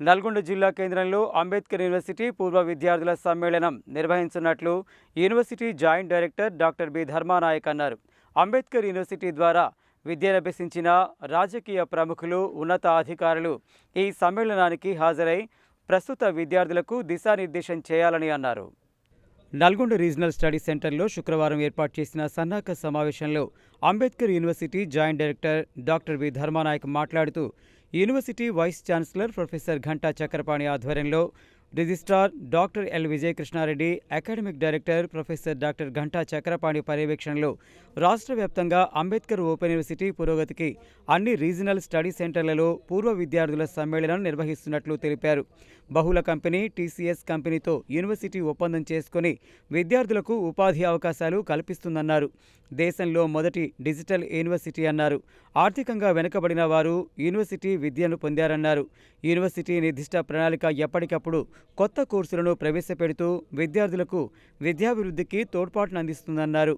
నల్గొండ జిల్లా కేంద్రంలో అంబేద్కర్ యూనివర్సిటీ పూర్వ విద్యార్థుల సమ్మేళనం నిర్వహించనున్నట్లు university joint director doctor B Dharmanayak అన్నారు. అంబేద్కర్ యూనివర్సిటీ ద్వారా విద్యనభ్యసించిన రాజకీయ ప్రముఖులు ఉన్నత అధికారులు ఈ సమ్మేళనానికి హాజరై ప్రస్తుత విద్యార్థులకు దిశానిర్దేశం చేయాలని అన్నారు. నల్గొండ రీజనల్ స్టడీ సెంటర్లో శుక్రవారం ఏర్పాటు చేసిన సన్నాహక సమావేశంలో Ambedkar university joint director doctor B Dharmanayak మాట్లాడుతూ university vice chancellor professor Ghanta Chakrapani ఆధ్వర్యంలో registrar doctor L Vijayakrishna Reddy academic director professor doctor Ghanta Chakrapani పర్యవేక్షణలో రాష్ట్ర వ్యాప్తంగా అంబేద్కర్ ఓపెన్ యూనివర్సిటీ పురోగతికి అన్ని రీజనల్ స్టడీ సెంటర్లలో పూర్వ విద్యార్థుల సమ్మేళనం నిర్వహిస్తున్నట్లు తెలిపారు. బహుళ కంపెనీ టీసీఎస్ కంపెనీతో యూనివర్సిటీ ఒప్పందం చేసుకుని విద్యార్థులకు ఉపాధి అవకాశాలు కల్పిస్తుందన్నారు. దేశంలో మొదటి డిజిటల్ యూనివర్సిటీ అన్నారు. ఆర్థికంగా వెనుకబడిన వారు యూనివర్సిటీ విద్యను పొందారన్నారు. యూనివర్సిటీ నిర్దిష్ట ప్రణాళిక ఎప్పటికప్పుడు కొత్త కోర్సులను ప్రవేశపెడుతూ విద్యార్థులకు విద్యాభివృద్ధికి తోడ్పాటునందిస్తుందన్నారు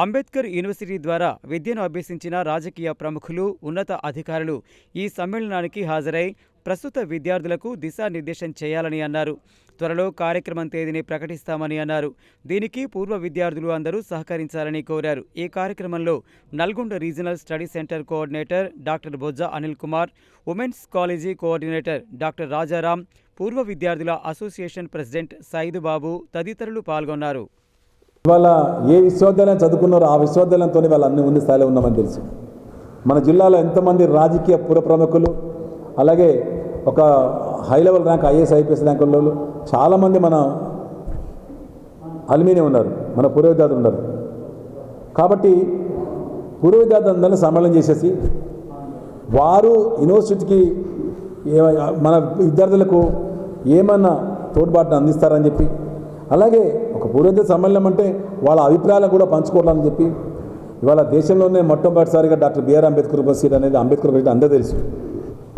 అంబేద్కర్ యూనివర్సిటీ ద్వారా విద్యను అభ్యసించిన రాజకీయ ప్రముఖులు ఉన్నత అధికారులు ఈ సమ్మేళనానికి హాజరై ప్రస్తుత విద్యార్థులకు దిశానిర్దేశం చేయాలని అన్నారు. త్వరలో కార్యక్రమం తేదీని ప్రకటిస్తామని అన్నారు. దీనికి పూర్వ విద్యార్థులు అందరూ సహకరించాలని కోరారు. ఈ కార్యక్రమంలో Nalgonda regional study centre coordinator doctor Bojja Anil Kumar women's college coordinator doctor Rajaram పూర్వ విద్యార్థుల అసోసియేషన్ ప్రెసిడెంట్ సైదుబాబు తదితరులు పాల్గొన్నారు. ఇవాళ ఏ విశ్వవిద్యాలయం చదువుకున్నారో ఆ విశ్వవిద్యాలయంతో వాళ్ళు అన్ని ఉన్న స్థాయిలో ఉన్నామని తెలుసు. మన జిల్లాలో ఎంతమంది రాజకీయ పుర ప్రముఖులు అలాగే ఒక high level rank IAS IPS rank వాళ్ళు చాలామంది మన అల్మీనే ఉన్నారు మన పూర్వవిద్యార్థులు ఉన్నారు. కాబట్టి పూర్వవిద్యార్థులందరినీ సమ్మేళనం చేసేసి వారు యూనివర్సిటీకి మన విద్యార్థులకు ఏమన్నా తోడ్పాటును అందిస్తారని చెప్పి అలాగే ఒక పూర్వోదయ సమ్మేళనం అంటే వాళ్ళ అభిప్రాయాలను కూడా పంచుకోవాలని చెప్పి ఇవాళ దేశంలోనే మొట్టమొదటిసారిగా డాక్టర్ బిఆర్ అంబేద్కర్ యూనివర్సిటీ అనేది అంబేద్కర్ యూనివర్సిటీ అందరూ తెలుసు.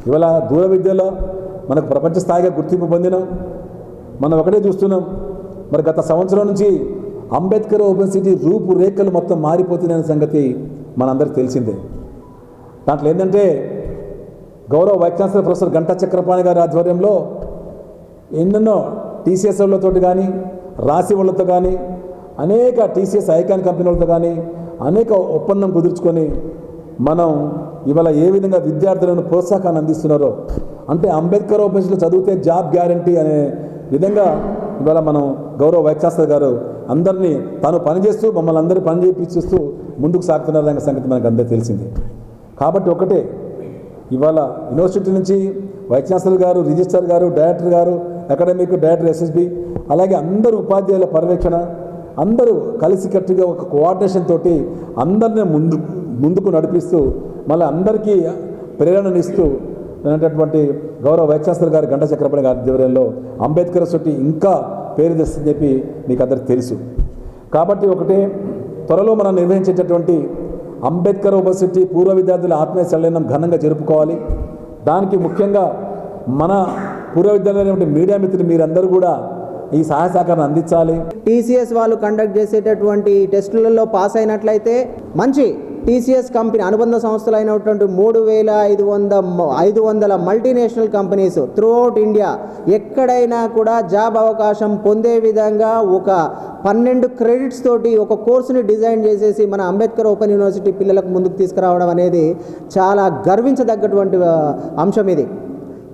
ఇవాళ దూర విద్యలో మనకు ప్రపంచ స్థాయిగా గుర్తింపు పొందినాం మనం ఒకటే చూస్తున్నాం మరి గత సంవత్సరం నుంచి అంబేద్కర్ యూనివర్సిటీ రూపురేఖలు మొత్తం మారిపోతున్నాయనే సంగతి మనందరికీ తెలిసిందే. దాంట్లో ఏంటంటే గౌరవ vice chancellor professor Ganta Chakrapani గారి ఆధ్వర్యంలో ఎన్నెన్నో టీసీఎస్ కానీ రాసి వాళ్ళతో కానీ అనేక టీసీఎస్ ఐకాన్ కంపెనీలతో కానీ అనేక ఒప్పందం కుదుర్చుకొని మనం ఇవాళ ఏ విధంగా విద్యార్థులను ప్రోత్సాహాన్ని అందిస్తున్నారో అంటే అంబేద్కర్ ఆఫీసులో చదివితే జాబ్ గ్యారంటీ అనే విధంగా ఇవాళ మనం గౌరవ వైస్ గారు అందరినీ తాను పనిచేస్తూ మమ్మల్ని అందరినీ పని ముందుకు సాగుతున్నారనే సంగతి మనకు అందరూ తెలిసింది. కాబట్టి ఒకటే ఇవాళ యూనివర్సిటీ నుంచి వైస్ ఛాన్సలర్ గారు రిజిస్టర్ గారు డైరెక్టర్ గారు అకాడమిక్ డైరెక్టర్ ఎస్ఎస్బి అలాగే అందరు ఉపాధ్యాయుల పర్యవేక్షణ అందరూ కలిసికట్టుగా ఒక కోఆర్డినేషన్ తోటి అందరిని ముందు ముందుకు నడిపిస్తూ మళ్ళీ అందరికీ ప్రేరణనిస్తూ అనేటటువంటి గౌరవ వైశాస్త్రి గారి గారు గంట చక్రపాణి గారి ఆధ్వర్యంలో అంబేద్కర్ సొట్టి ఇంకా పేరు తెస్తుందని చెప్పి మీకు అందరికి తెలుసు. కాబట్టి ఒకటే త్వరలో మనం నిర్వహించేటటువంటి అంబేద్కర్ యూనివర్సిటీ పూర్వ విద్యార్థుల ఆత్మీయ సమ్మేళనం ఘనంగా జరుపుకోవాలి. దానికి ముఖ్యంగా మన పూర్వ విద్యాలయం మీడియా మిత్రులు మీరందరూ కూడా ఈ సహాయ సహకారం అందించాలి. టీసీఎస్ వాళ్ళు కండక్ట్ చేసేటటువంటి టెస్టులలో పాస్ అయినట్లయితే మంచి టీసీఎస్ కంపెనీ అనుబంధ సంస్థలు అయినటువంటి మూడు వేల ఐదు వంద ఐదు వందల మల్టీనేషనల్ కంపెనీస్ త్రూఅవుట్ ఇండియా ఎక్కడైనా కూడా జాబ్ అవకాశం పొందే విధంగా ఒక పన్నెండు క్రెడిట్స్ తోటి ఒక కోర్సుని డిజైన్ చేసేసి మన అంబేద్కర్ ఓపెన్ యూనివర్సిటీ పిల్లలకు ముందుకు తీసుకురావడం అనేది చాలా గర్వించదగ్గటువంటి అంశం ఇది.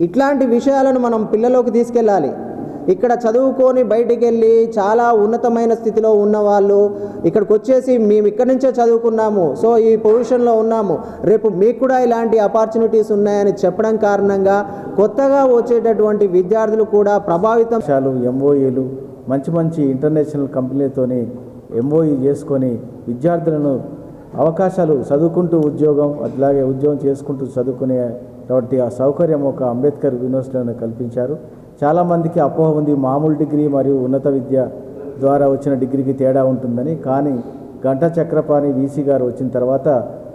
ఇట్లాంటి విషయాలను మనం పిల్లలోకి తీసుకెళ్ళాలి. ఇక్కడ చదువుకొని బయటికి వెళ్ళి చాలా ఉన్నతమైన స్థితిలో ఉన్న వాళ్ళు ఇక్కడికి వచ్చేసి మేము ఇక్కడి నుంచే చదువుకున్నాము సో ఈ పొజిషన్లో ఉన్నాము. రేపు మీకు కూడా ఇలాంటి ఆపర్చునిటీస్ ఉన్నాయని చెప్పడం కారణంగా కొత్తగా వచ్చేటటువంటి విద్యార్థులు కూడా ప్రభావితం. చాలు ఎంఓఈలు మంచి మంచి ఇంటర్నేషనల్ కంపెనీలతోని ఎంఓఈ చేసుకొని విద్యార్థులను అవకాశాలు చదువుకుంటూ ఉద్యోగం అట్లాగే ఉద్యోగం చేసుకుంటూ చదువుకునే కాబట్టి ఆ సౌకర్యం ఒక అంబేద్కర్ యూనివర్సిటీలో కల్పించారు. చాలామందికి అపోహ ఉంది. మామూలు డిగ్రీ మరియు ఉన్నత విద్య ద్వారా వచ్చిన డిగ్రీకి తేడా ఉంటుందని. కానీ గంట చక్రపాణి వీసీ గారు వచ్చిన తర్వాత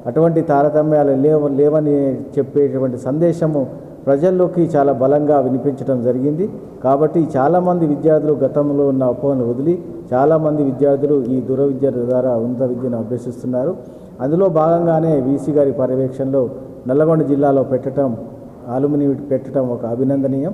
అటువంటి తారతమ్యాలు లేవ లేవని చెప్పేటువంటి సందేశము ప్రజల్లోకి చాలా బలంగా వినిపించడం జరిగింది. కాబట్టి చాలామంది విద్యార్థులు గతంలో ఉన్న అపోహను వదిలి చాలామంది విద్యార్థులు ఈ దురవిద్య ద్వారా ఉన్నత విద్యను అభ్యసిస్తున్నారు. అందులో భాగంగానే వీసీ గారి పర్యవేక్షణలో నల్లగొండ జిల్లాలో పెట్టడం ఆలుమిని పెట్టడం ఒక అభినందనీయం.